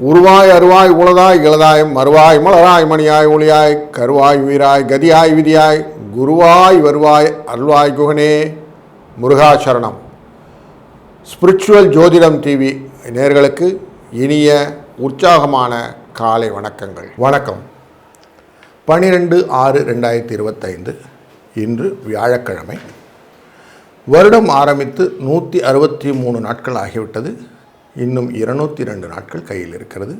உருவாய் அருவாய் உளதாய் இளதாய் மறுவாய் மலராய் மணியாய் ஒளியாய் கருவாய் உயிராய் கதியாய் விதியாய் குருவாய் வருவாய் அருள்வாய் குகனே. முருகாசரணம் ஸ்பிரிச்சுவல் ஜோதிடம் டிவி நேர்களுக்கு இனிய உற்சாகமான காலை வணக்கங்கள். வணக்கம். பனிரெண்டு ஆறு ரெண்டாயிரத்தி இருபத்தைந்து இன்று வியாழக்கிழமை. வருடம் ஆரம்பித்து நூற்றி அறுபத்தி மூணு நாட்கள் ஆகிவிட்டது. இன்னும் இருநூற்றி ரெண்டு நாட்கள் கையில் இருக்கிறது.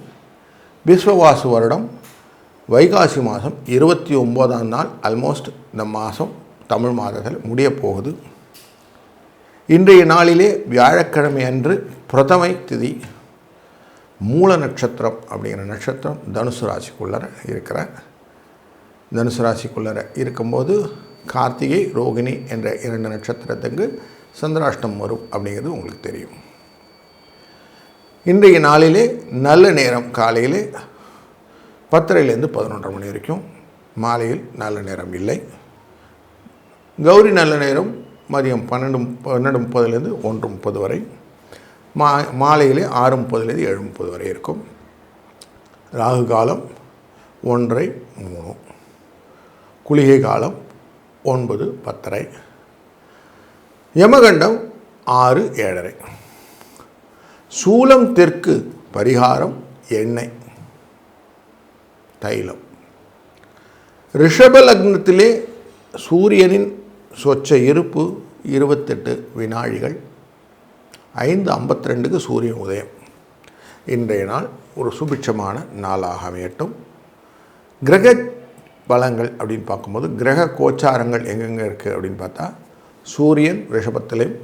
விஸ்வவாசு வருடம் வைகாசி மாதம் இருபத்தி ஒம்போதாம் நாள் ஆல்மோஸ்ட் இந்த மாதம் தமிழ் மாதத்தில் முடியப் போகுது. இன்றைய நாளிலே வியாழக்கிழமை அன்று பிரதமை திதி மூல நட்சத்திரம் அப்படிங்கிற நட்சத்திரம் தனுசு ராசிக்குள்ளர இருக்கிற தனுசு ராசிக்குள்ளர இருக்கும்போது கார்த்திகை ரோகிணி என்ற இரண்டு நட்சத்திரத்துக்கு சந்திராஷ்டம் வரும் அப்படிங்கிறது உங்களுக்கு தெரியும். இன்றைய நாளிலே நல்ல நேரம் காலையிலே பத்தரைலேருந்து பதினொன்றரை மணி வரைக்கும் மாலையில் நல்ல நேரம் இல்லை. கௌரி நல்ல நேரம் மதியம் பன்னெண்டு பன்னெண்டு முப்பதுலேருந்து ஒன்று முப்பது வரை. மா மாலையிலே ஆறு முப்பதுலேருந்து ஏழு முப்பது வரை இருக்கும். ராகு காலம் ஒன்றை மூணு. குளிகை காலம் ஒன்பது பத்தரை. யமகண்டம் ஆறு ஏழரை. சூலம் தெற்கு பரிகாரம் எண்ணெய். தைலம். ரிஷப லக்னத்திலே சூரியனின் சொச்ச இருப்பு இருபத்தெட்டு வினாழிகள் ஐந்து ஐம்பத்தி ரெண்டுக்கு சூரியன் உதயம். இன்றைய நாள் ஒரு சுபிட்சமான நாளாக அமையட்டும். கிரக பலங்கள் அப்படின்னு பார்க்கும்போது கிரக கோச்சாரங்கள் எங்கெங்கே இருக்குது அப்படின்னு பார்த்தா சூரியன் ரிஷபத்திலும்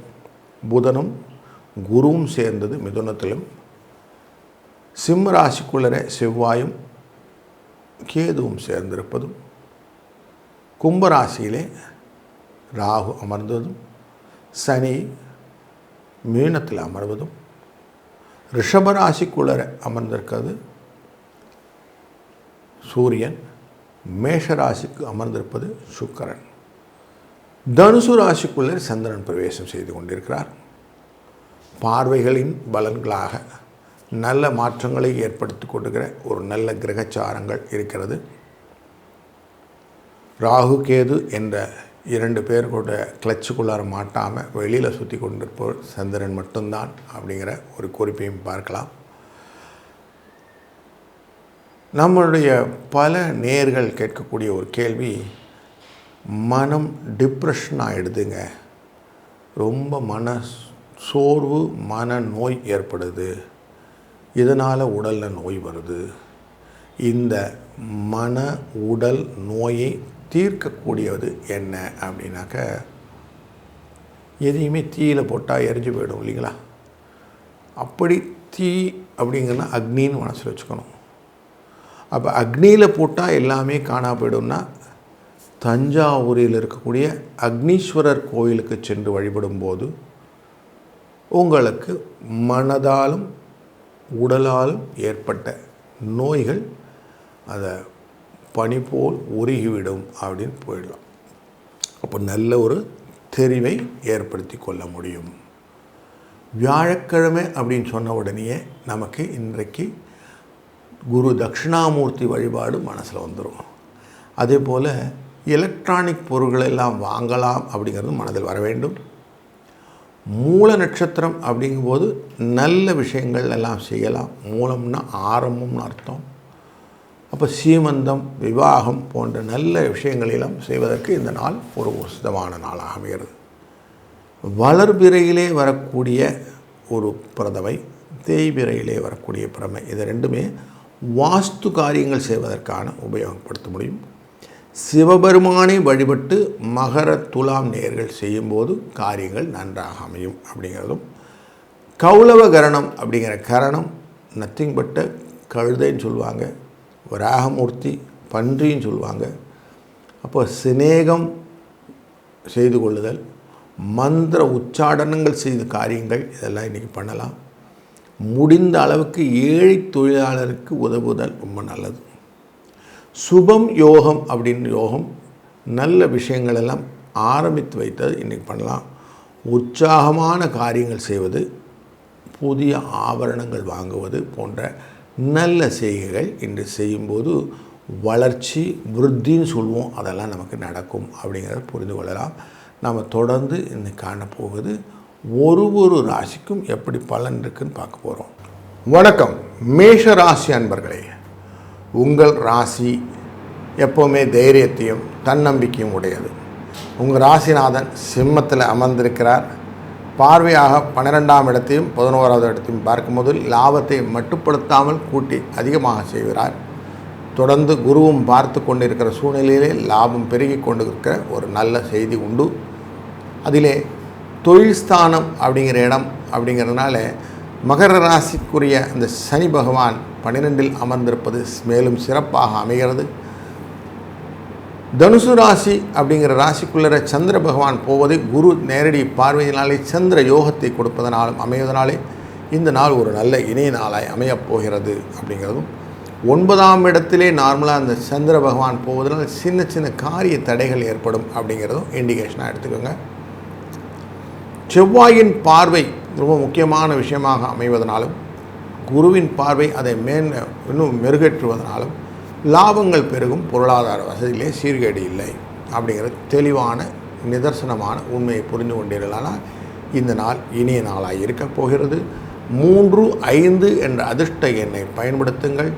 புதனும் குருவும் சேர்ந்தது மிதுனத்திலும் சிம்ம ராசிக்குள்ளரே செவ்வாயும் கேதுவும் சேர்ந்திருப்பதும் கும்பராசியிலே ராகு அமர்ந்ததும் சனி மீனத்தில் அமர்வதும் ரிஷபராசிக்குள்ளர அமர்ந்திருக்கிறது சூரியன் மேஷராசிக்கு அமர்ந்திருப்பது சுக்கரன். தனுசு ராசிக்குள்ளே சந்திரன் பிரவேசம் செய்து கொண்டிருக்கிறார். பார்வைகளின் பலன்களாக நல்ல மாற்றங்களை ஏற்படுத்தி கொடுக்கிற ஒரு நல்ல கிரகச்சாரங்கள் இருக்கிறது. ராகு கேது என்ற இரண்டு பேர் கூட கிளச்சுக்குள்ளார மாட்டாமல் வெளியில் சுற்றி கொண்டிருப்பவர் சந்திரன் மட்டும்தான் அப்படிங்கிற ஒரு குறிப்பையும் பார்க்கலாம். நம்மளுடைய பல நேர்கள் கேட்கக்கூடிய ஒரு கேள்வி மனம் டிப்ரெஷன் ஆகிடுதுங்க ரொம்ப மன சோர்வு மன நோய் ஏற்படுது. இதனால் உடலில் நோய் வருது. இந்த மன உடல் நோயை தீர்க்கக்கூடியது என்ன அப்படின்னாக்க எதையுமே தீயில் போட்டால் எரிஞ்சு போயிடும் இல்லைங்களா? அப்படி தீ அப்படிங்கன்னா அக்னின்னு மனசில் வச்சுக்கணும். அப்போ அக்னியில் போட்டால் எல்லாமே காணா போயிடும்னா தஞ்சாவூரில் இருக்கக்கூடிய அக்னீஸ்வரர் கோயிலுக்கு சென்று வழிபடும்போது உங்களுக்கு மனதாலும் உடலாலும் ஏற்பட்ட நோய்கள் அதை பனி போல் உருகிவிடும் அப்படின்னு போயிடலாம். அப்போ நல்ல ஒரு தெரிவை ஏற்படுத்தி கொள்ள முடியும். வியாழக்கிழமை அப்படின்னு சொன்ன உடனேயே நமக்கு இன்றைக்கு குரு தட்சிணாமூர்த்தி வழிபாடு மனசில் வந்துடும் அதே போல் எலக்ட்ரானிக் பொருட்களை எல்லாம் வாங்கலாம் அப்படிங்கிறது மனதில் வர வேண்டும். மூல நட்சத்திரம் அப்படிங்கும்போது நல்ல விஷயங்கள் எல்லாம் செய்யலாம். மூலம்னா ஆரம்பம்னு அர்த்தம். அப்போ சீமந்தம் விவாகம் போன்ற நல்ல விஷயங்களெல்லாம் செய்வதற்கு இந்த நாள் ஒரு உசிதமான நாளாக அமைகிறது. வளர்பிறையிலே வரக்கூடிய ஒரு பிரதமை தேய்பிறையிலே வரக்கூடிய பிரமை இது ரெண்டுமே வாஸ்து காரியங்கள் செய்வதற்கான உபயோகப்படுத்த முடியும். சிவபெருமானை வழிபட்டு மகர துலாம் நேர்கள் செய்யும்போது காரியங்கள் நன்றாக அமையும் அப்படிங்கிறதும் கௌலவ கரணம் அப்படிங்கிற கரணம் நத்திங் பட்ட கழுதைன்னு சொல்லுவாங்க வராகமூர்த்தி பன்றின்னு சொல்லுவாங்க. அப்போ சிநேகம் செய்து கொள்ளுதல் மந்திர உச்சாடனங்கள் செய்த காரியங்கள் இதெல்லாம் இன்றைக்கி பண்ணலாம். முடிந்த அளவுக்கு ஏழை தொழிலாளருக்கு உதவுதல் ரொம்ப நல்லது. சுபம் யோகம் அப்படின்னு யோகம் நல்ல விஷயங்கள் எல்லாம் ஆரம்பித்து வைத்தது. இன்றைக்கி பண்ணலாம். உற்சாகமான காரியங்கள் செய்வது புதிய ஆபரணங்கள் வாங்குவது போன்ற நல்ல செய்கைகள் இன்று செய்யும்போது வளர்ச்சி விருத்தின்னு சொல்லுவோம் அதெல்லாம் நமக்கு நடக்கும் அப்படிங்கிறத புரிந்து கொள்ளலாம். நாம் தொடர்ந்து இன்னைக்கு காணப்போவது ஒரு ஒரு ராசிக்கும் எப்படி பலன் இருக்குன்னு பார்க்க போகிறோம் வணக்கம். மேஷ ராசி அன்பர்களே உங்கள் ராசி எப்போவுமே தைரியத்தையும் தன்னம்பிக்கையும் உடையது. உங்கள் ராசிநாதன் சிம்மத்தில் அமர்ந்திருக்கிறார். பார்வையாக பன்னிரெண்டாம் இடத்தையும் பதினோராவது இடத்தையும் பார்க்கும்போது லாபத்தை மட்டுப்படுத்தாமல் கூட்டி அதிகமாக செய்கிறார். தொடர்ந்து குருவும் பார்த்து கொண்டிருக்கிற சூழ்நிலையிலே லாபம் பெருகி கொண்டிருக்கிற ஒரு நல்ல செய்தி உண்டு. அதிலே தொழில் ஸ்தானம் அப்படிங்கிற இடம் அப்படிங்கிறதுனால மகர ராசிக்குரிய அந்த சனி பகவான் பன்னிரெண்டில் அமர்ந்திருப்பது மேலும் சிறப்பாக அமைகிறது. தனுசு ராசி அப்படிங்கிற ராசிக்குள்ளர சந்திர பகவான் போவது குரு நேரடி பார்வையினாலே சந்திர யோகத்தை கொடுப்பதனாலும் அமைவதனாலே இந்த நாள் ஒரு நல்ல இணைய நாளாய் அமையப் போகிறது அப்படிங்கிறதும். ஒன்பதாம் இடத்திலே நார்மலாக அந்த சந்திர பகவான் போவதனால் சின்ன சின்ன காரிய தடைகள் ஏற்படும் அப்படிங்கிறதும் இண்டிகேஷனாக எடுத்துக்கோங்க. செவ்வாயின் பார்வை ரொம்ப முக்கியமான விஷயமாக அமைவதனாலும் குருவின் பார்வை அதை மேன் இன்னும் மெருகேற்றுவதனாலும் லாபங்கள் பெருகும் பொருளாதார வசதியிலே சீர்கேடு இல்லை அப்படிங்கிற தெளிவான நிதர்சனமான உண்மையை புரிந்து கொண்டீர்களானால் இந்த நாள் இனிய நாளாக இருக்கப் போகிறது. மூன்று ஐந்து என்ற அதிர்ஷ்ட எண்ணை பயன்படுத்துங்கள்.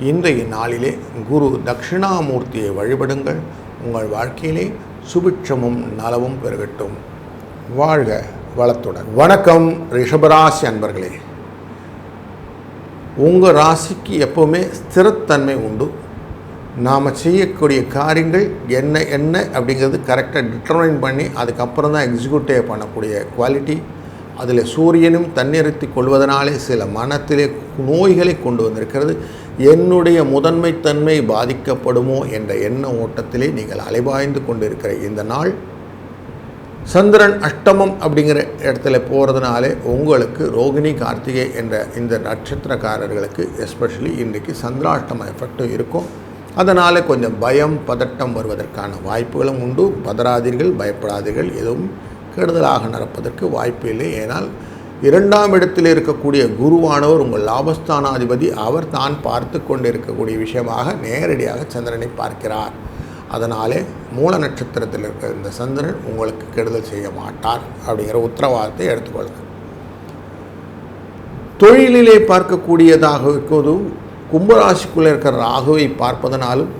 இன்றைய நாளிலே குரு தட்சிணாமூர்த்தியை வழிபடுங்கள். உங்கள் வாழ்க்கையிலே சுபிட்சமும் நலவும் பெருகட்டும். வாழ்க வளத்துடன். வணக்கம் ரிஷபராசி அன்பர்களே. உங்கள் ராசிக்கு எப்போவுமே ஸ்திரத்தன்மை உண்டு. நாம் செய்யக்கூடிய காரியங்கள் என்ன என்ன அப்படிங்கிறது கரெக்டாக டிட்டர்மைன் பண்ணி அதுக்கப்புறம் தான் எக்ஸிக்யூட்டிவ் பண்ணக்கூடிய குவாலிட்டி அதில் சூரியனும் தன்னிறுத்தி கொள்வதனாலே சில மனத்திலே நோய்களை கொண்டு வந்திருக்கிறது. என்னுடைய முதன்மைத்தன்மை பாதிக்கப்படுமோ என்ற எண்ண ஓட்டத்திலே நீங்கள் அலைபாய்ந்து கொண்டிருக்கிற இந்த நாள் சந்திரன் அஷ்டமம் அப்படிங்கிற இடத்துல போகிறதுனாலே உங்களுக்கு ரோகிணி கார்த்திகை என்ற இந்த நட்சத்திரக்காரர்களுக்கு எஸ்பெஷலி இன்றைக்கு சந்திராஷ்டம எஃபெக்டும் இருக்கும். அதனால் கொஞ்சம் பயம் பதட்டம் வருவதற்கான வாய்ப்புகளும் உண்டு. பதறாதீர்கள் பயப்படாதீர்கள். எதுவும் கெடுதலாக நடப்பதற்கு வாய்ப்பு இல்லை. ஏனால் இரண்டாம் இடத்தில் இருக்கக்கூடிய குருவானவர் உங்கள் லாபஸ்தானாதிபதி அவர் தான் பார்த்து கொண்டு இருக்கக்கூடிய விஷயமாக நேரடியாக சந்திரனை பார்க்கிறார். அதனாலே மூல நட்சத்திரத்தில் இருக்கிற இந்த சந்திரன் உங்களுக்கு கெடுதல் செய்ய மாட்டார் அப்படிங்கிற உத்தரவாதத்தை எடுத்துக்கொள்ளுங்க தொழிலிலே பார்க்கக்கூடியதாக இருப்பதும் கும்பராசிக்குள்ளே இருக்கிற ராகுவை பார்ப்பதனாலும்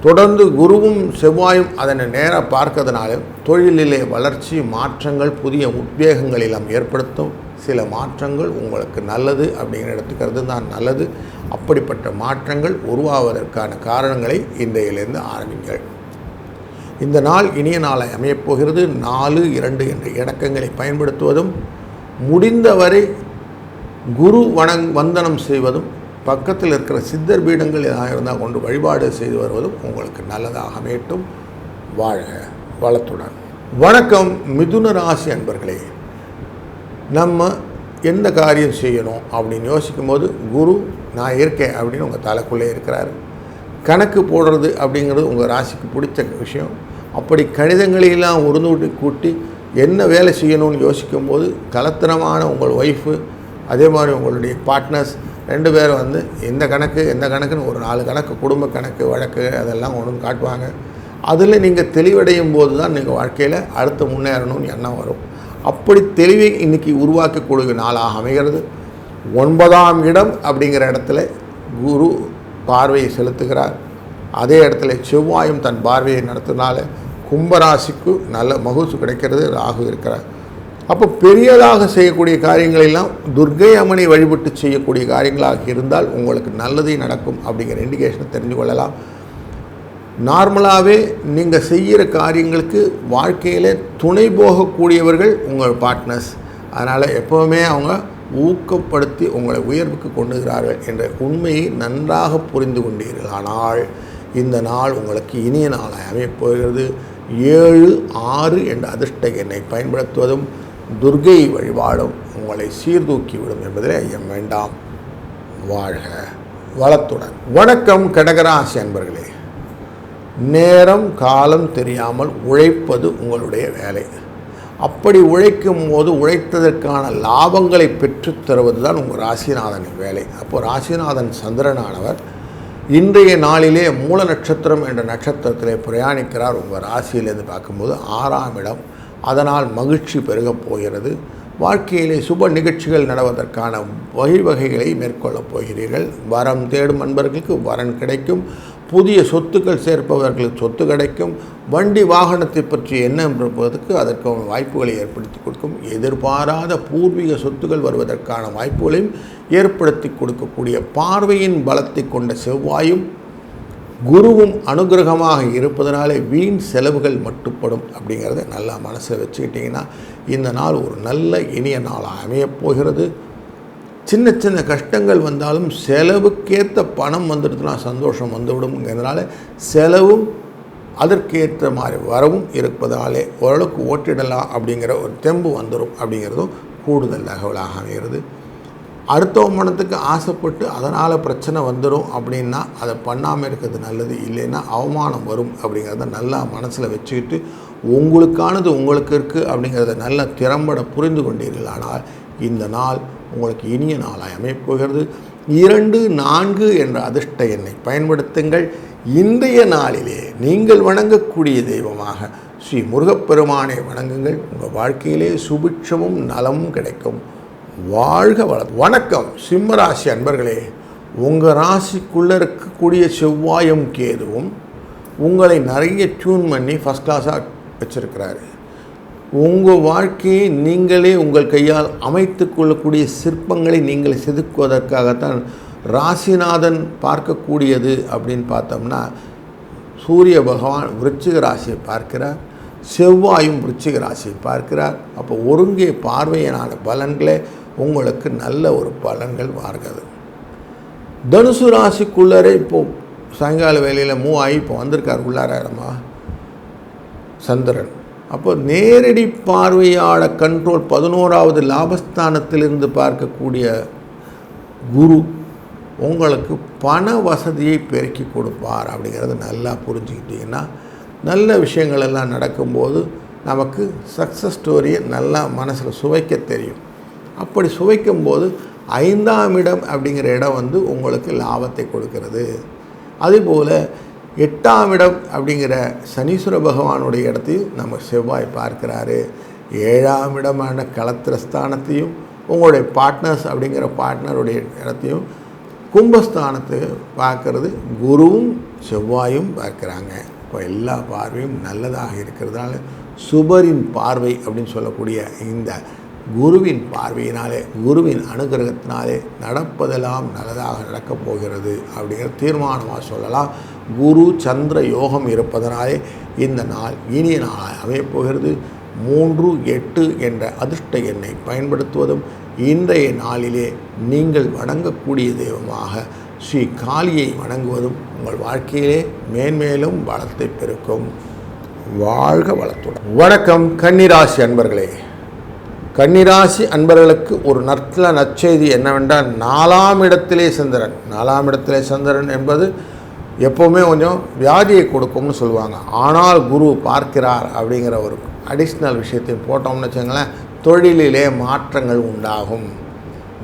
தொடர்ந்து குருவும் செவ்வாயும் அதனை நேராக பார்க்கறதுனாலும் தொழிலிலே வளர்ச்சி மாற்றங்கள் புதிய உத்வேகங்கள் எல்லாம் ஏற்படுத்தும். சில மாற்றங்கள் உங்களுக்கு நல்லது அப்படிங்கிற எடுத்துக்கிறது தான் நல்லது. அப்படிப்பட்ட மாற்றங்கள் உருவாவதற்கான காரணங்களை இன்றையிலிருந்து ஆரம்பிங்கள். இந்த நாள் இனிய நாளை அமையப்போகிறது. நாலு இரண்டு என்ற இணக்கங்களை பயன்படுத்துவதும் முடிந்தவரை குரு வணங் வந்தனம் செய்வதும் பக்கத்தில் இருக்கிற சித்தர் பீடங்கள் எதாக இருந்தால் கொண்டு வழிபாடு செய்து வருவதும் உங்களுக்கு நல்லதாக அமையட்டும். வாழ்க வளத்துடன். வணக்கம் மிதுன ராசி அன்பர்களே. நம்ம எந்த காரியம் செய்யணும் அப்படின்னு யோசிக்கும்போது குரு நான் இருக்கேன் அப்படின்னு உங்கள் தலைக்குள்ளே இருக்கிறாரு. கணக்கு போடுறது அப்படிங்கிறது உங்கள் ராசிக்கு பிடிச்ச விஷயம். அப்படி கணிதங்களையெல்லாம் உருந்து கூட்டி என்ன வேலை செய்யணும்னு யோசிக்கும்போது கலத்தனமான உங்கள் ஒய்ஃபு அதே மாதிரி உங்களுடைய பார்ட்னர்ஸ் ரெண்டு பேரும் வந்து எந்த கணக்கு எந்த கணக்குன்னு ஒரு நாலு கணக்கு குடும்ப கணக்கு வழக்கு அதெல்லாம் ஒன்று காட்டுவாங்க. அதில் நீங்கள் தெளிவடையும் போது தான் நீங்கள் வாழ்க்கையில் அடுத்து முன்னேறணும்னு எண்ணம் வரும். அப்படி தெளிவை இன்றைக்கி உருவாக்கக்கூடிய நாளாக அமைகிறது. ஒன்பதாம் இடம் அப்படிங்கிற இடத்துல குரு பார்வையை செலுத்துகிறார். அதே இடத்துல செவ்வாயும் தன் பார்வையை நடத்தினால கும்பராசிக்கு நல்ல மகுசு கிடைக்கிறது ராகு இருக்கிறார். அப்போ பெரியதாக செய்யக்கூடிய காரியங்களெல்லாம் துர்கை அம்மனை வழிபட்டு செய்யக்கூடிய காரியங்களாக இருந்தால் உங்களுக்கு நல்லதே நடக்கும் அப்படிங்கிற இண்டிகேஷனை தெரிஞ்சு கொள்ளலாம். நார்மலாகவே நீங்கள் செய்கிற காரியங்களுக்கு வாழ்க்கையில் துணை போகக்கூடியவர்கள் உங்கள் பார்ட்னர்ஸ் அதனால் எப்போவுமே அவங்க ஊக்கப்படுத்தி உங்களை உயர்வுக்கு கொண்டுகிறார்கள் என்ற உண்மையை நன்றாக புரிந்து கொண்டீர்கள். ஆனால் இந்த நாள் உங்களுக்கு இனிய நாளாக அமையப்போகிறது ஏழு ஆறு என்ற அதிர்ஷ்ட எண்ணை பயன்படுத்துவதும் துர்கை வழிபாடும் உங்களை சீர்தூக்கிவிடும் என்பதில் ஐயம் வேண்டாம். வாழ்க வளத்துடன். வணக்கம் கடகராசி அன்பர்களே. நேரம் காலம் தெரியாமல் உழைப்பது உங்களுடைய வேலை. அப்படி உழைக்கும் போது உழைத்ததற்கான லாபங்களை பெற்றுத் தருவது தான் உங்கள் ராசிநாதனின் வேலை. அப்போது ராசிநாதன் சந்திரனானவர். இன்றைய நாளிலே மூல நட்சத்திரம் என்ற நட்சத்திரத்திலே பிரயாணிக்கிறார். உங்கள் ராசியிலேருந்து பார்க்கும்போது ஆறாம் இடம். அதனால் மகிழ்ச்சி பெருகப் போகிறது. வாழ்க்கையிலே சுப நிகழ்ச்சிகள் நடவதற்கான வழிவகைகளை மேற்கொள்ளப் போகிறீர்கள். வரம் தேடும் அன்பர்களுக்கு வரன் கிடைக்கும். புதிய சொத்துக்கள் சேர்ப்பவர்களுக்கு சொத்து கிடைக்கும். வண்டி வாகனத்தை பற்றி என்ன இருப்பதற்கு அதற்கான வாய்ப்புகளை ஏற்படுத்தி கொடுக்கும். எதிர்பாராத பூர்வீக சொத்துக்கள் வருவதற்கான வாய்ப்புகளையும் ஏற்படுத்தி கொடுக்கக்கூடிய பார்வையின் பலத்தை கொண்ட செவ்வாயும் குருவும் அனுகிரகமாக இருப்பதனாலே வீண் செலவுகள் மட்டுப்படும் அப்படிங்கிறத நல்லா மனசில் வச்சுக்கிட்டிங்கன்னா இந்த நாள் ஒரு நல்ல இனிய நாளாக அமையப் போகிறது. சின்ன சின்ன கஷ்டங்கள் வந்தாலும் செலவுக்கேற்ற பணம் வந்துடுதுனா சந்தோஷம் வந்துவிடும்ங்கிறதுனால செலவும் அதற்கேற்ற மாதிரி வரவும் இருப்பதாலே ஓரளவுக்கு ஓட்டிடலாம் அப்படிங்கிற ஒரு தெம்பு வந்துடும் அப்படிங்கிறதும் கூடுதல் தகவலாக அமைகிறது. அடுத்தவன் மனத்துக்கு ஆசைப்பட்டு அதனால் பிரச்சனை வந்துடும் அப்படின்னா அதை பண்ணாமல் இருக்கிறது நல்லது இல்லைன்னா அவமானம் வரும் அப்படிங்கிறத நல்லா மனசில் வச்சுக்கிட்டு உங்களுக்கானது உங்களுக்கு இருக்குது அப்படிங்கிறத நல்லா திறம்பட புரிந்து கொண்டீர்களானால் இந்த நாள் உங்களுக்கு இனிய நாளாய் அமைப்போகிறது. இரண்டு நான்கு என்ற அதிர்ஷ்ட எண்ணை பயன்படுத்துங்கள். இன்றைய நாளிலே நீங்கள் வணங்கக்கூடிய தெய்வமாக ஸ்ரீ முருகப்பெருமானை வணங்குங்கள். உங்கள் வாழ்க்கையிலே சுபிட்சமும் நலமும் கிடைக்கும். வாழ்க வள வணக்கம். சிம்மராசி அன்பர்களே உங்கள் ராசிக்குள்ளே இருக்கக்கூடிய செவ்வாயும் கேதுவும் உங்களை நிறைய டியூன் பண்ணி ஃபஸ்ட் கிளாஸாக வச்சுருக்கிறாரு. உங்கள் வாழ்க்கையை நீங்களே உங்கள் கையால் அமைத்து கொள்ளக்கூடிய சிற்பங்களை நீங்கள் செதுக்குவதற்காகத்தான் ராசிநாதன் பார்க்கக்கூடியது அப்படின்னு பார்த்தோம்னா சூரிய பகவான் விருச்சிக ராசியை பார்க்கிறார் செவ்வாயும் விருச்சிக ராசியை பார்க்கிறார். அப்போ ஒருங்கே பார்வையினான பலன்களே உங்களுக்கு நல்ல ஒரு பலன்கள் மாறுகிறது தனுசு ராசிக்குள்ளரே இப்போது சாயங்கால வேலையில் மூவ் ஆகி இப்போ வந்திருக்கார் உள்ளாரமா சந்திரன். அப்போ நேரடி பார்வையாளர் கண்ட்ரோல் பதினோராவது லாபஸ்தானத்திலிருந்து பார்க்கக்கூடிய குரு உங்களுக்கு பண வசதியை பெருக்கி கொடுப்பார் அப்படிங்கிறத நல்லா புரிஞ்சுக்கிட்டிங்கன்னா நல்ல விஷயங்கள் எல்லாம் நடக்கும்போது நமக்கு சக்ஸஸ் ஸ்டோரியை நல்லா மனசில் சுவைக்க தெரியும். அப்படி சுவைக்கும்போது ஐந்தாம் இடம் அப்படிங்கிற இடம் வந்து உங்களுக்கு லாபத்தை கொடுக்கிறது. அதுபோல் எட்டாம் இடம் அப்படிங்கிற சனீஸ்வர பகவானுடைய இடத்தையும் நம்ம செவ்வாய் பார்க்குறாரு. ஏழாம் இடமான களத்திரஸ்தானத்தையும் உங்களுடைய பார்ட்னர்ஸ் அப்படிங்கிற பார்ட்னருடைய இடத்தையும் கும்பஸ்தானத்தை பார்க்கறது. குருவும் செவ்வாயும் பார்க்குறாங்க. இப்போ எல்லா பார்வையும் நல்லதாக இருக்கிறதுனால சுபரின் பார்வை அப்படின்னு சொல்லக்கூடிய இந்த குருவின் பார்வையினாலே குருவின் அனுகிரகத்தினாலே நடப்பதெல்லாம் நல்லதாக நடக்கப் போகிறது அப்படிங்கிற தீர்மானமாக சொல்லலாம். குரு சந்திர யோகம் இருப்பதனாலே இந்த நாள் இனிய நாளாக அமையப்போகிறது மூன்று எட்டு என்ற அதிர்ஷ்ட எண்ணை பயன்படுத்துவதும் இன்றைய நாளிலே நீங்கள் வணங்கக்கூடிய தெய்வமாக ஸ்ரீ காளியை வணங்குவதும் உங்கள் வாழ்க்கையிலே மேன்மேலும் வளத்தை பெருக்கும். வாழ்க வளத்துடன். வணக்கம் கன்னிராசி அன்பர்களே. கன்னிராசி அன்பர்களுக்கு ஒரு நற்ல நற்செய்தி என்னவென்றால் நாலாம் இடத்திலே சந்திரன். நாலாம் இடத்திலே சந்திரன் என்பது எப்போவுமே கொஞ்சம் வியாதியை கொடுக்கும்னு சொல்லுவாங்க. ஆனால் குரு பார்க்கிறார் அப்படிங்கிற ஒரு அடிஷ்னல் விஷயத்தை போட்டோம்னு வச்சுங்களேன் தொழிலிலே மாற்றங்கள் உண்டாகும்.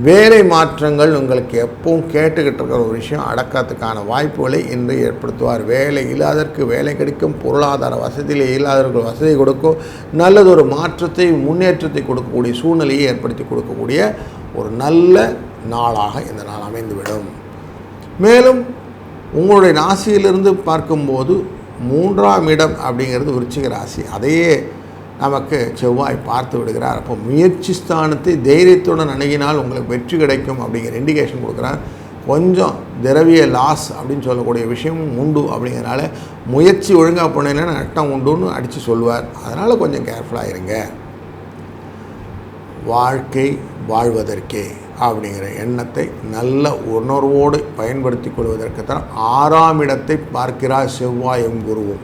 வேலை மாற்றங்கள் உங்களுக்கு எப்பவும் கேட்டுக்கிட்டு இருக்கிற ஒரு விஷயம் அடக்கத்துக்கான வாய்ப்புகளை இன்று ஏற்படுத்துவார். வேலை இல்லாதற்கு வேலை கிடைக்கும் பொருளாதார வசதியில் இல்லாதவர்கள் வசதி கொடுக்கும் நல்லதொரு மாற்றத்தை முன்னேற்றத்தை கொடுக்கக்கூடிய சூழ்நிலையை ஏற்படுத்தி கொடுக்கக்கூடிய ஒரு நல்ல நாளாக இந்த நாள் அமைந்துவிடும். மேலும் உங்களுடைய ராசியிலிருந்து பார்க்கும்போது மூன்றாம் இடம் அப்படிங்கிறது விருச்சிக ராசி. அதையே நமக்கு செவ்வாய் பார்த்து விடுகிறார். அப்போ முயற்சி ஸ்தானத்தை தைரியத்துடன் அணுகினால் உங்களுக்கு வெற்றி கிடைக்கும் அப்படிங்கிற இண்டிகேஷன் கொடுக்குறார். கொஞ்சம் திரவிய லாஸ் அப்படின்னு சொல்லக்கூடிய விஷயமும் உண்டு அப்படிங்கிறனால முயற்சி ஒழுங்காக பண்ணினா நட்டம் உண்டுன்னு அடித்து சொல்லுவார். அதனால் கொஞ்சம் கேர்ஃபுல்லாக இருங்க. வாழ்க்கை வாழ்வதற்கே. அப்படிங்கிற எண்ணத்தை நல்ல உணர்வோடு பயன்படுத்தி கொள்வதற்குத்தான் ஆறாம் இடத்தை பார்க்கிறார் செவ்வாயும் குருவும்.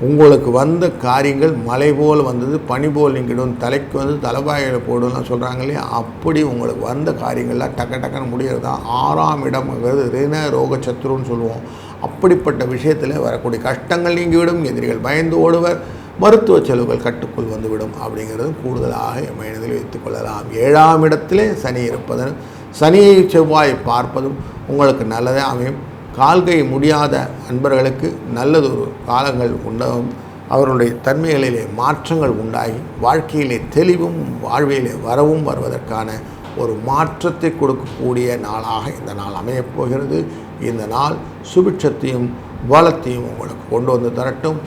உங்களுக்கு வந்த காரியங்கள் மலை போல் வந்தது பனி போல் நீங்கிடும் தலைக்கு வந்து தலைவாயில் போடும்லாம் சொல்கிறாங்க இல்லையா? அப்படி உங்களுக்கு வந்த காரியங்கள்லாம் டக்கு டக்குன்னு முடிகிறது தான் ஆறாம் இடம்ங்கிறது ரின ரோக சத்துருன்னு சொல்லுவோம். அப்படிப்பட்ட விஷயத்தில் வரக்கூடிய கஷ்டங்கள் நீங்கிவிடும் எதிரிகள் பயந்து ஓடுவர். மருத்துவ செலவுகள் கட்டுக்குள் வந்துவிடும் அப்படிங்கிறது கூடுதலாக மனதில் வைத்துக் கொள்ளலாம். ஏழாம் இடத்திலே சனி இருப்பதன் சனியை செவ்வாய் பார்ப்பதும் உங்களுக்கு நல்லதே அமையும். கால்கை முடியாத அன்பர்களுக்கு நல்லதொரு காலங்கள் உண்டாகும். அவருடைய தன்மைகளிலே மாற்றங்கள் உண்டாகி வாழ்க்கையிலே தெளிவும் வாழ்விலே வரவும் வருவதற்கான ஒரு மாற்றத்தை கொடுக்கக்கூடிய நாளாக இந்த நாள் அமையப் போகிறது. இந்த நாள் சுபிட்சத்தையும் பலத்தையும் உங்களுக்கு கொண்டு வந்து தரட்டும்.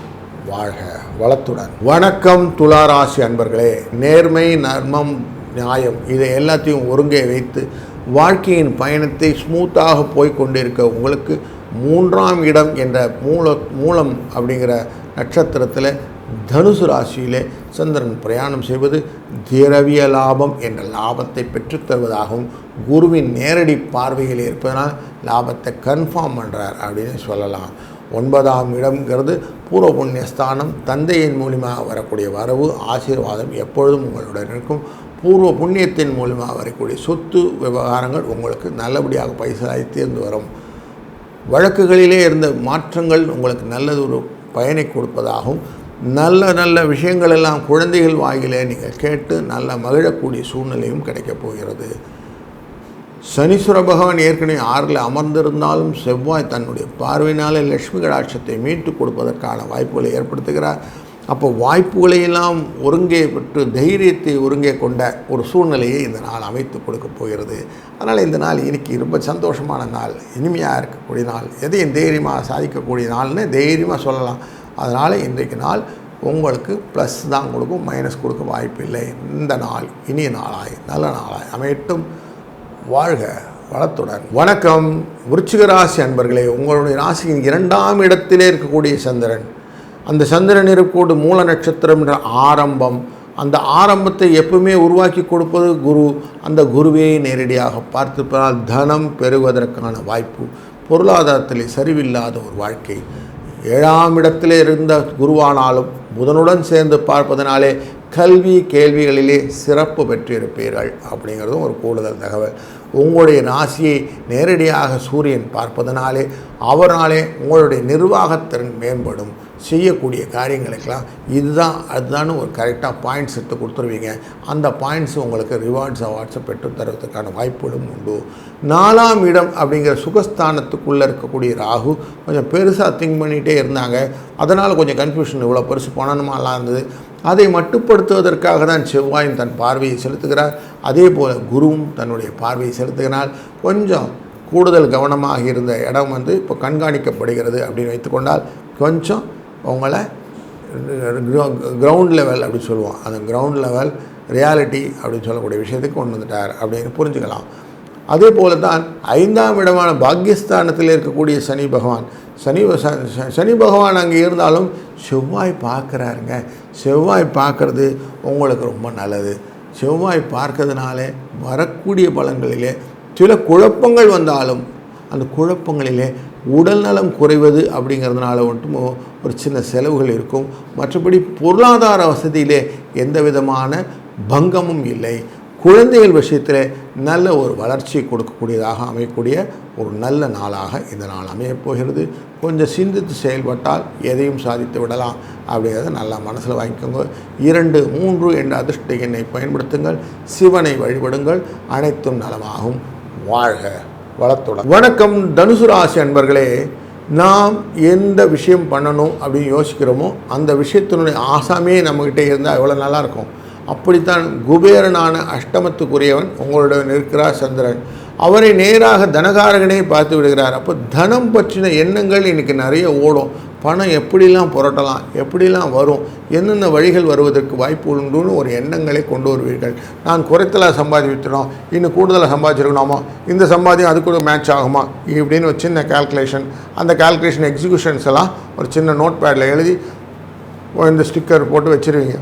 வாழ்க வளத்துடன். வணக்கம் துளாராசி அன்பர்களே. நேர்மை நர்மம் நியாயம் இதை எல்லாத்தையும் ஒருங்கே வைத்து வாழ்க்கையின் பயணத்தை ஸ்மூத்தாக போய் கொண்டிருக்க உங்களுக்கு மூன்றாம் இடம் என்ற மூல மூலம் அப்படிங்கிற நட்சத்திரத்தில் தனுசு ராசியிலே சந்திரன் பிரயாணம் செய்வது திரவிய லாபம் என்ற லாபத்தை பெற்றுத்தருவதாகவும் குருவின் நேரடி பார்வையில் இருப்பதனால் லாபத்தை கன்ஃபார்ம் பண்ணுறார் அப்படின்னு சொல்லலாம். ஒன்பதாம் இடம்ங்கிறது பூர்வ புண்ணியஸ்தானம் தந்தையின் மூலியமாக வரக்கூடிய வரவு ஆசீர்வாதம் எப்பொழுதும் உங்களுடன் இருக்கும். பூர்வ புண்ணியத்தின் மூலியமாக வரக்கூடிய சொத்து விவகாரங்கள் உங்களுக்கு நல்லபடியாக பைசலாகி தீர்ந்து வரும். வழக்குகளிலே இருந்த மாற்றங்கள் உங்களுக்கு நல்லது ஒரு பயனை கொடுப்பதாகவும் நல்ல நல்ல விஷயங்கள் எல்லாம் குழந்தைகள் வாயிலே நீங்கள் கேட்டு நல்ல மகிழக்கூடிய சூழ்நிலையும் கிடைக்கப் போகிறது. சனீஸ்வர பகவான் ஏற்கனவே ஆறில் அமர்ந்திருந்தாலும் செவ்வாய் தன்னுடைய பார்வையினாலே லட்சுமி கடாட்சத்தை மீட்டு கொடுப்பதற்கான வாய்ப்புகளை ஏற்படுத்துகிறார். அப்போ வாய்ப்புகளையெல்லாம் ஒருங்கே பெற்று தைரியத்தை ஒருங்கே கொண்ட ஒரு சூழ்நிலையை இந்த நாள் அமைத்து கொடுக்க போகிறது. அதனால் இந்த நாள் இன்னைக்கு ரொம்ப சந்தோஷமான நாள் இனிமையாக இருக்கக்கூடிய நாள் எதையும் தைரியமாக சாதிக்கக்கூடிய நாள்னு தைரியமாக சொல்லலாம். அதனால் இன்றைக்கு நாள் உங்களுக்கு ப்ளஸ் தான் கொடுக்கும் மைனஸ் கொடுக்க வாய்ப்பில்லை. இந்த நாள் இனிய நாளாய் நல்ல நாளாய் அமையட்டும். வாழ்க வளத்துடன். வணக்கம். விருச்சிக ராசி அன்பர்களே உங்களுடைய ராசியின் இரண்டாம் இடத்திலே இருக்கக்கூடிய சந்திரன். அந்த சந்திரன் இருக்கக்கூடிய மூல நட்சத்திரம் என்ற ஆரம்பம் அந்த ஆரம்பத்தை எப்பவுமே உருவாக்கி கொடுப்பது குரு. அந்த குருவே நேரடியாக பார்த்திருப்பதால் தனம் பெறுவதற்கான வாய்ப்பு பொருளாதாரத்தில் சரிவில்லாத ஒரு வாழ்க்கை. ஏழாம் இடத்திலே இருந்த குருவானாலும் புதனுடன் சேர்ந்து பார்ப்பதனாலே கல்வி கேள்விகளிலே சிறப்பு பெற்றிருப்பீர்கள் அப்படிங்கிறதும் ஒரு கூடுதல் தகவல். உங்களுடைய ராசியை நேரடியாக சூரியன் பார்ப்பதனாலே அவராலே உங்களுடைய நிர்வாகத்திறன் மேம்படும். செய்யக்கூடிய காரியங்களுக்கெல்லாம் இதுதான் அதுதான் ஒரு கரெக்டாக பாயிண்ட்ஸ் எடுத்து கொடுத்துருவீங்க. அந்த பாயிண்ட்ஸ் உங்களுக்கு ரிவார்ட்ஸ் அவார்ட்ஸை பெற்று தருவதற்கான வாய்ப்புகளும் உண்டு. நாலாம் இடம் அப்படிங்கிற சுகஸ்தானத்துக்குள்ளே இருக்கக்கூடிய ராகு கொஞ்சம் பெருசாக திங்க் பண்ணிகிட்டே இருந்தாங்க. அதனால் கொஞ்சம் கன்ஃபியூஷன் இவ்வளோ பெருசு பண்ணணுமாலாம் இருந்தது. அதை மட்டுப்படுத்துவதற்காக தான் செவ்வாயும் தன் பார்வையை செலுத்துகிறார். அதே போல் குருவும் தன்னுடைய பார்வையை செலுத்துகிறார். கொஞ்சம் கூடுதல் கவனமாக இருந்த இடம் வந்து இப்போ கண்காணிக்கப்படுகிறது அப்படின்னு வைத்துக்கொண்டால் கொஞ்சம் உங்களை கிரவுண்ட் லெவல் அப்படின்னு சொல்லுவோம். அந்த கிரவுண்ட் லெவல் ரியாலிட்டி அப்படின்னு சொல்லக்கூடிய விஷயத்துக்கு கொண்டு வந்துட்டார் அப்படின்னு புரிஞ்சுக்கலாம். அதே போல தான் ஐந்தாம் இடமான பாக்கியஸ்தானத்தில் இருக்கக்கூடிய சனி பகவான். சனி சனி பகவான் அங்கே இருந்தாலும் செவ்வாய் பார்க்குறாருங்க. செவ்வாய் பார்க்குறது உங்களுக்கு ரொம்ப நல்லது. செவ்வாய் பார்க்கறதுனாலே வரக்கூடிய பலன்களிலே சில குழப்பங்கள் வந்தாலும் அந்த குழப்பங்களிலே உடல்நலம் குறைவது அப்படிங்கிறதுனால மட்டும் ஒரு சின்ன செலவுகள் இருக்கும். மற்றபடி பொருளாதார வசதியிலே எந்த விதமான பங்கமும் இல்லை. குழந்தைகள் விஷயத்தில் நல்ல ஒரு வளர்ச்சி கொடுக்கக்கூடியதாக அமையக்கூடிய ஒரு நல்ல நாளாக இந்த நாள் அமையப் போகிறது. கொஞ்சம் சிந்தித்து செயல்பட்டால் எதையும் சாதித்து விடலாம். அப்படிங்கிறத நல்லா மனசில் வாங்கிக்கோங்க. இரண்டு மூன்று என்ற அதிர்ஷ்ட எண்ணை பயன்படுத்துங்கள். சிவனை வழிபடுங்கள். அனைத்தும் நலமாகும். வாழ்க. வளத்துடன் வணக்கம் தனுசு ராசி அன்பர்களே. நாம் எந்த விஷயம் பண்ணணும் அப்படின்னு யோசிக்கிறோமோ அந்த விஷயத்தினுடைய ஆசாமே நம்மக்கிட்ட இருந்தால் எவ்வளோ நல்லாயிருக்கும். அப்படித்தான் குபேரனான அஷ்டமத்துக்குரியவன் உங்களுடன் இருக்கிறார் சந்திரன். அவரை நேராக தனகாரகனே பார்த்து விடுகிறார். அப்போ தனம் பற்றின எண்ணங்கள் இன்றைக்கி நிறைய ஓடும். பணம் எப்படிலாம் புரட்டலாம் எப்படிலாம் வரும் என்னென்ன வழிகள் வருவதற்கு வாய்ப்பு உண்டுன்னு ஒரு எண்ணங்களை கொண்டு வருவீர்கள். நான் குறைத்தலாக சம்பாதிச்சிட்டோம் இன்னும் கூடுதலாக சம்பாதிச்சிருக்கணுமா? இந்த சம்பாதியம் அது கூட மேட்ச் ஆகுமா? இப்படின்னு ஒரு சின்ன கால்குலேஷன் அந்த கால்குலேஷன் எக்ஸிக்யூஷன்ஸ் எல்லாம் ஒரு சின்ன நோட் பேடில் எழுதி இந்த ஸ்டிக்கர் போட்டு வச்சிருவீங்க.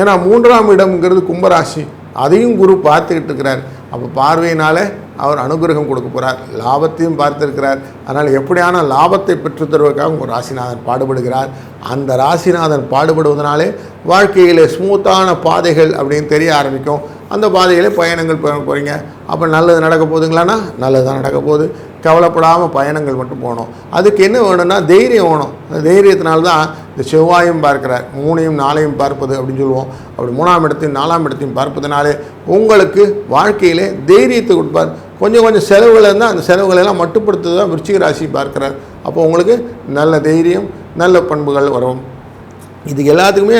ஏன்னா மூன்றாம் இடம்ங்கிறது கும்பராசி. அதையும் குரு பார்த்துக்கிட்டு இருக்கிறார். அப்போ பார்வையினால அவர் அனுகிரகம் கொடுக்க போகிறார் லாபத்தையும் பார்த்திருக்கிறார். அதனால் எப்படியான லாபத்தை பெற்று தருவதற்காக உங்கள் ராசிநாதன் பாடுபடுகிறார். அந்த ராசிநாதன் பாடுபடுவதனாலே வாழ்க்கையில் ஸ்மூத்தான பாதைகள் அப்படின்னு தெரிய ஆரம்பிக்கும். அந்த பாதையிலே பயணங்கள் போகிறீங்க அப்போ நல்லது நடக்க போகுதுங்களான்னா நல்லது தான் நடக்க போகுது. கவலைப்படாமல் பயணங்கள் மட்டும் போகணும். அதுக்கு என்ன வேணும்னா தைரியம் வேணும். அந்த தைரியத்தினால்தான் இந்த செவ்வாயும் பார்க்கிறார். மூணையும் நாளையும் பார்ப்பது அப்படின்னு சொல்லுவோம். அப்படி மூணாம் இடத்தையும் நாலாம் இடத்தையும் பார்ப்பதனாலே உங்களுக்கு வாழ்க்கையிலே தைரியத்தை கொடுப்பார். கொஞ்சம் கொஞ்சம் செலவுகள் இருந்தால் அந்த செலவுகளை எல்லாம் மட்டுப்படுத்துறது தான் விருச்சிக ராசி பார்க்குறார். அப்போ உங்களுக்கு நல்ல தைரியம் நல்ல பண்புகள் வரும். இது எல்லாத்துக்குமே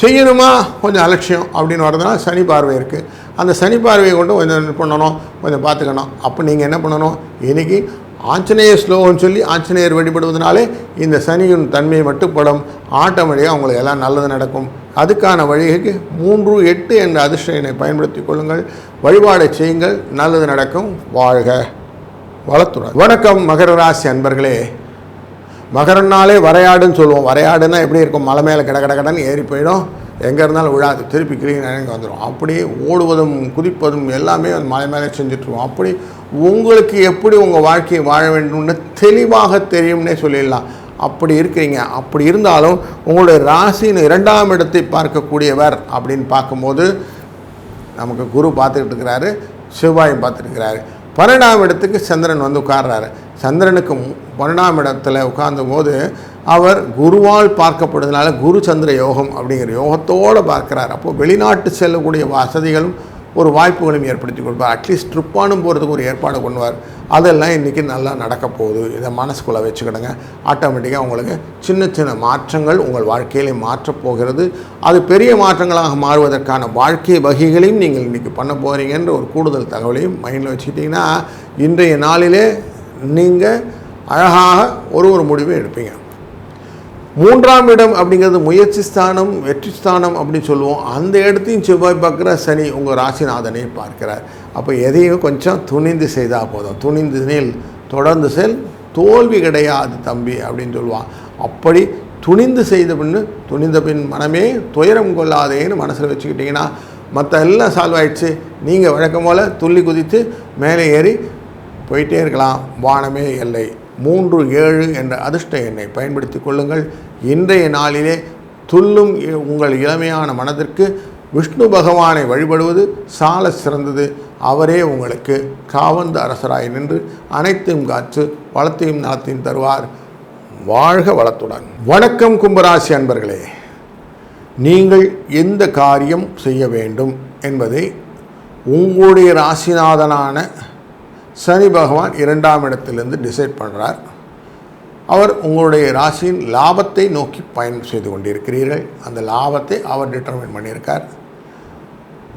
செய்யணுமா? கொஞ்சம் அலட்சியம் அப்படின்னு வரதுனால சனி பார்வை இருக்குது அந்த சனி பார்வையை கொண்டு கொஞ்சம் என்ன பண்ணணும்? கொஞ்சம் பார்த்துக்கணும். அப்போ நீங்கள் என்ன பண்ணணும்? இன்றைக்கி ஆஞ்சநேயர் ஸ்லோகம்னு சொல்லி ஆஞ்சநேயர் வழிபடுவதனாலே இந்த சனியின் தன்மை மட்டுப்படும். ஆட்டோமேட்டிக்காக உங்களுக்கு எல்லாம் நல்லது நடக்கும். அதுக்கான வழிகளுக்கு மூன்று எட்டு என்ற அதிர்ஷ்டனை பயன்படுத்தி கொள்ளுங்கள். வழிபாடை செய்யுங்கள். நல்லது நடக்கும். வாழ்க வளத்துடன். வணக்கம் மகர ராசி அன்பர்களே. மகரன்னாலே வரையாடுன்னு சொல்லுவோம். வரையாடுன்னா எப்படி இருக்கும்? மலை மேலே கட கட கடன்னு ஏறி போயிடும். எங்கே இருந்தாலும் விழாது. திருப்பி கிளீன் இறங்கி வந்துடும் அப்படி ஓடுவதும் குதிப்பதும் எல்லாமே அந்த மலை மேலே செஞ்சுட்ருவோம் அப்படி உங்களுக்கு எப்படி உங்கள் வாழ்க்கையை வாழ வேண்டும்னு தெளிவாக தெரியும்னே சொல்லிடலாம். அப்படி இருக்கிறீங்க. அப்படி இருந்தாலும் உங்களுடைய ராசின்னு இரண்டாம் இடத்தை பார்க்கக்கூடியவர் அப்படின்னு பார்க்கும்போது நமக்கு குரு பார்த்துக்கிட்டு இருக்கிறாரு செவ்வாயும் பார்த்துருக்கிறாரு பன்னெண்டாம் இடத்துக்கு சந்திரன் வந்து உட்கார்றாரு. சந்திரனுக்கு மு- பன்னெண்டாம் இடத்துல உட்கார்ந்த போது அவர் குருவால் பார்க்கப்படுறதுனால குரு சந்திர யோகம் அப்படிங்கிற யோகத்தோடு பார்க்குறார். அப்போது வெளிநாட்டு செல்லக்கூடிய வசதிகளும் ஒரு வாய்ப்புகளையும் ஏற்படுத்தி கொடுப்பார் அட்லீஸ்ட் ட்ரிப்பானும் போகிறதுக்கு ஒரு ஏற்பாடு பண்ணுவார். அதெல்லாம் இன்றைக்கி நல்லா நடக்க போகுது. இதை மனசுக்குள்ளே வச்சுக்கிடுங்க. ஆட்டோமேட்டிக்காக உங்களுக்கு சின்ன சின்ன மாற்றங்கள் உங்கள் வாழ்க்கையிலே மாற்றப் போகிறது. அது பெரிய மாற்றங்களாக மாறுவதற்கான வாழ்க்கை வகைகளையும் நீங்கள் இன்றைக்கி பண்ண போகிறீங்கன்ற ஒரு கூடுதல் தகவலையும் மைண்டில் வச்சுக்கிட்டிங்கன்னா இன்றைய நாளிலே நீங்கள் அழகாக ஒரு ஒரு முடிவும் எடுப்பீங்க. மூன்றாம் இடம் அப்படிங்கிறது முயற்சி ஸ்தானம் வெற்றி ஸ்தானம் அப்படின்னு சொல்லுவோம். அந்த இடத்தையும் செவ்வாய் பார்க்குற சனி உங்கள் ராசிநாதனை பார்க்கிறார். அப்போ எதையும் கொஞ்சம் துணிந்து செய்தால் போதும். துணிந்து நெல் தொடர்ந்து செல் தோல்வி கிடையாது தம்பி அப்படின்னு சொல்லுவான். அப்படி துணிந்து செய்த பின்னு துணிந்த பின் மனமே துயரம் கொள்ளாதேன்னு மனசில் வச்சுக்கிட்டிங்கன்னா மற்ற எல்லாம் சால்வ் ஆயிடுச்சு. நீங்கள் வழக்கம் போல் துள்ளி குதித்து மேலே ஏறி போயிட்டே இருக்கலாம். வானமே எல்லை மூன்று ஏழு என்ற அதிர்ஷ்ட எண்ணை பயன்படுத்தி கொள்ளுங்கள். இன்றைய நாளிலே துள்ளும் இ- உங்கள் இளமையான மனதிற்கு விஷ்ணு பகவானை வழிபடுவது சால சிறந்தது. அவரே உங்களுக்கு காவந்த அரசராய் நின்று அனைத்தையும் காற்று வளத்தையும் நலத்தையும் தருவார். வாழ்க வளத்துடன். வணக்கம் கும்பராசி அன்பர்களே. நீங்கள் எந்த காரியம் செய்ய வேண்டும் என்பதை உங்களுடைய ராசிநாதனான சனி பகவான் இரண்டாம் இடத்திலிருந்து டிசைட் பண்ணுறார் அவர் உங்களுடைய ராசியின் லாபத்தை நோக்கி பயணம் செய்து கொண்டிருக்கிறீர்கள். அந்த லாபத்தை அவர் டிட்டர்மின் பண்ணியிருக்கார்.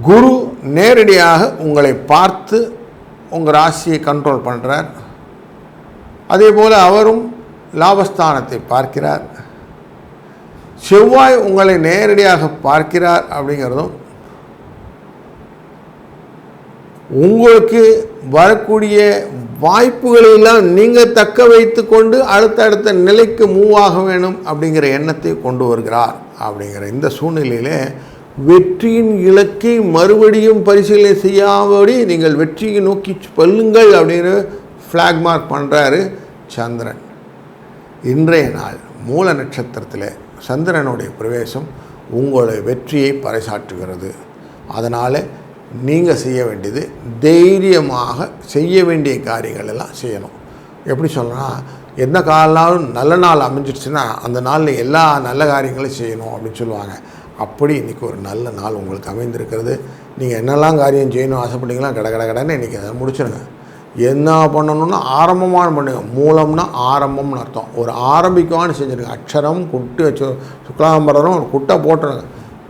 குரு நேரடியாக உங்களை பார்த்து உங்கள் ராசியை கண்ட்ரோல் பண்ணுறார் அதே போல் அவரும் லாபஸ்தானத்தை பார்க்கிறார். செவ்வாய் உங்களை நேரடியாக பார்க்கிறார் அப்படிங்கிறதும் உங்களுக்கு வரக்கூடிய வாய்ப்புகளையெல்லாம் நீங்கள் தக்க வைத்து கொண்டு அடுத்தடுத்த நிலைக்கு மூவ் ஆக வேணும் அப்படிங்கிற எண்ணத்தை கொண்டு வருகிறார் அப்படிங்கிற இந்த சூழ்நிலையில் வெற்றியின் இலக்கை மறுபடியும் பரிசீலனை செய்யாதபடி நீங்கள் வெற்றியை நோக்கி செல்லுங்கள் அப்படின்னு ஃப்ளாக் மார்க் பண்ணுறாரு சந்திரன். இன்றைய நாள் மூல நட்சத்திரத்தில் சந்திரனுடைய பிரவேசம் உங்களுடைய வெற்றியை பறைசாற்றுகிறது. அதனால் நீங்கள் செய்ய வேண்டியது தைரியமாக செய்ய வேண்டிய காரியங்கள் எல்லாம் செய்யணும். எப்படி சொல்லணும்னா எந்த காலம் நல்ல நாள் அமைஞ்சிடுச்சுன்னா அந்த நாளில் எல்லா நல்ல காரியங்களையும் செய்யணும் அப்படின்னு சொல்லுவாங்க. அப்படி இன்றைக்கி ஒரு நல்ல நாள் உங்களுக்கு அமைந்திருக்கிறது. நீங்கள் என்னெல்லாம் காரியம் செய்யணும் ஆசைப்பட்டீங்களா கட கட கடைன்னு இன்றைக்கி அதை முடிச்சிடுங்க என்ன பண்ணணும்னா ஆரம்பமான பண்ணுங்க மூலம்னா ஆரம்பம்னு அர்த்தம். ஒரு ஆரம்பிக்குவான்னு செஞ்சுருங்க. அக்ஷரம் குட்டு வச்சு சுக்லாம்பரம் ஒரு குட்டை போட்டுருங்க.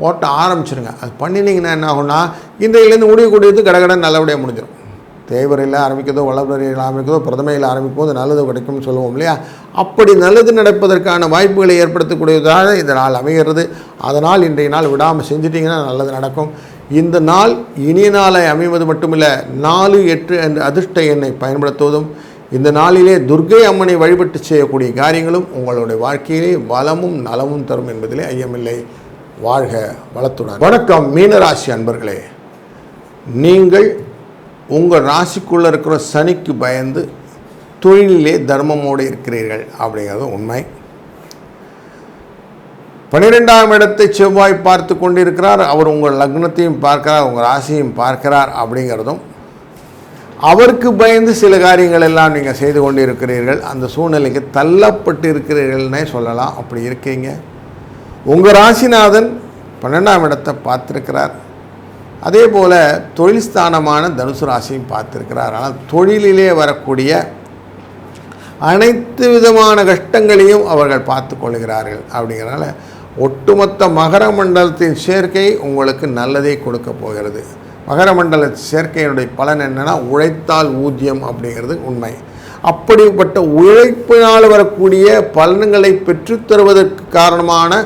ஓட்ட ஆரம்பிச்சிருங்க. அது பண்ணினீங்கன்னா என்ன ஆகும்னா இன்றையிலேருந்து முடியக்கூடியது கடகடன் நல்லபடியாக முடிஞ்சிடும் தேவரையில் ஆரம்பிக்கிறதோ வளர்வரையில் ஆரம்பிக்கிறதோ பிரதமையில் ஆரம்பிக்கும் போது நல்லது கிடைக்கும்னு சொல்லுவோம் இல்லையா? அப்படி நல்லது நடப்பதற்கான வாய்ப்புகளை ஏற்படுத்தக்கூடியதாக இந்த நாள் அமைகிறது. அதனால் இன்றைய நாள் விடாமல் செஞ்சிட்டிங்கன்னா நல்லது நடக்கும். இந்த நாள் இனிய நாளை அமைவது மட்டுமில்லை நாலு எட்டு என்ற அதிர்ஷ்ட எண்ணை பயன்படுத்துவதும் இந்த நாளிலே துர்க்கை அம்மனை வழிபட்டு செய்யக்கூடிய காரியங்களும் உங்களுடைய வாழ்க்கையிலே வளமும் நலமும் தரும் என்பதிலே ஐயமில்லை. வாழ்க வளத்துடன். வணக்கம் மீனராசி அன்பர்களே. நீங்கள் உங்கள் ராசிக்குள்ளே இருக்கிற சனிக்கு பயந்து தொழிலிலே தர்மமோடு இருக்கிறீர்கள் அப்படிங்கிறது உண்மை. பன்னிரெண்டாம் இடத்தை செவ்வாய் பார்த்து கொண்டிருக்கிறார். அவர் உங்கள் லக்னத்தையும் பார்க்கிறார் உங்கள் ராசியையும் பார்க்கிறார் அப்படிங்கிறதும் அவருக்கு பயந்து சில காரியங்கள் எல்லாம் நீங்கள் செய்து கொண்டிருக்கிறீர்கள். அந்த சூழ்நிலைக்கு தள்ளப்பட்டு இருக்கிறீர்கள்னே சொல்லலாம். அப்படி இருக்கீங்க. உங்கள் ராசிநாதன் பன்னெண்டாம் இடத்தை பார்த்துருக்கிறார். அதே போல் தொழில் ஸ்தானமான தனுசு ராசியும் பார்த்துருக்கிறார். ஆனால் தொழிலிலே வரக்கூடிய அனைத்து விதமான கஷ்டங்களையும் அவர்கள் பார்த்து கொள்கிறார்கள். அப்படிங்கிறனால ஒட்டுமொத்த மகர மண்டலத்தின் சேர்க்கை உங்களுக்கு நல்லதே கொடுக்க போகிறது. மகர மண்டல சேர்க்கையினுடைய பலன் என்னென்னா உழைத்தால் ஊதியம் அப்படிங்கிறது உண்மை. அப்படிப்பட்ட உழைப்பினால் வரக்கூடிய பலன்களை பெற்றுத்தருவதற்கு காரணமான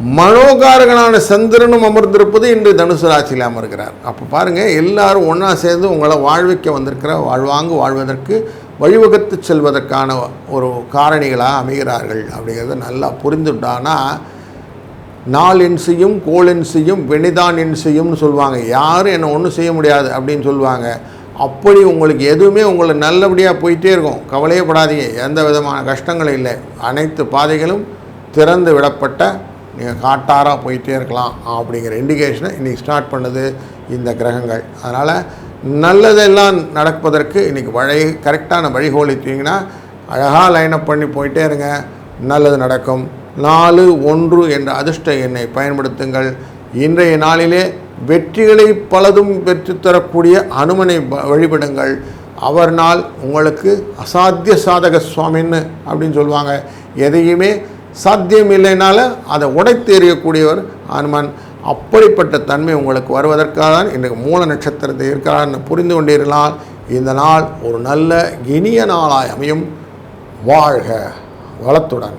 மனோகாரகனான சந்திரனும் அமர்ந்திருப்பது இன்று தனுசு ராசியில் அமர்கிறார். அப்போ பாருங்கள் எல்லாரும் ஒன்றா சேர்ந்து உங்களை வாழ்விக்க வந்திருக்கிற வாழ்வாங்கு வாழ்வதற்கு வழிவகுத்து செல்வதற்கான ஒரு காரணிகளாக அமைகிறார்கள் அப்படிங்கிறத நல்லா புரிந்துட்டானா நாள் என் செய்யும் கோல் வெணிதான் சொல்லுவாங்க. யாரும் என்னை ஒன்றும் செய்ய முடியாது அப்படின்னு சொல்லுவாங்க. அப்படி உங்களுக்கு எதுவுமே உங்களை நல்லபடியாக போயிட்டே இருக்கும். கவலையப்படாதீங்க எந்த விதமான கஷ்டங்களும் இல்லை. அனைத்து பாதைகளும் திறந்து விடப்பட்ட நீங்கள் காட்டாராக போயிட்டே இருக்கலாம் அப்படிங்கிற இண்டிகேஷனை இன்றைக்கி ஸ்டார்ட் பண்ணுது இந்த கிரகங்கள். அதனால் நல்லதெல்லாம் நடப்பதற்கு இன்றைக்கி வழி கரெக்டான வழிகோலித்தீங்கன்னா அழகாக லைனப் பண்ணி போயிட்டே இருங்க. நல்லது நடக்கும். நாலு ஒன்று என்ற அதிர்ஷ்ட எண்ணை பயன்படுத்துங்கள். இன்றைய நாளிலே வெற்றிகளை பலதும் பெற்றுத்தரக்கூடிய அனுமனை வ- வழிபடுங்கள். அவர் நாள் உங்களுக்கு அசாத்திய சாதக சுவாமின்னு அப்படின்னு சொல்லுவாங்க. எதையுமே சாத்தியம் இல்லைனால அதை உடைத்து எறியக்கூடியவர் ஹனுமான். அப்படிப்பட்ட தன்மை உங்களுக்கு வருவதற்காக தான் இன்றைக்கு மூல நட்சத்திரத்தை இருக்கிறார் புரிந்து கொண்டீர்களால் இந்த நாள் ஒரு நல்ல இனிய நாளாய் அமையும். வாழ்க வளத்துடன்.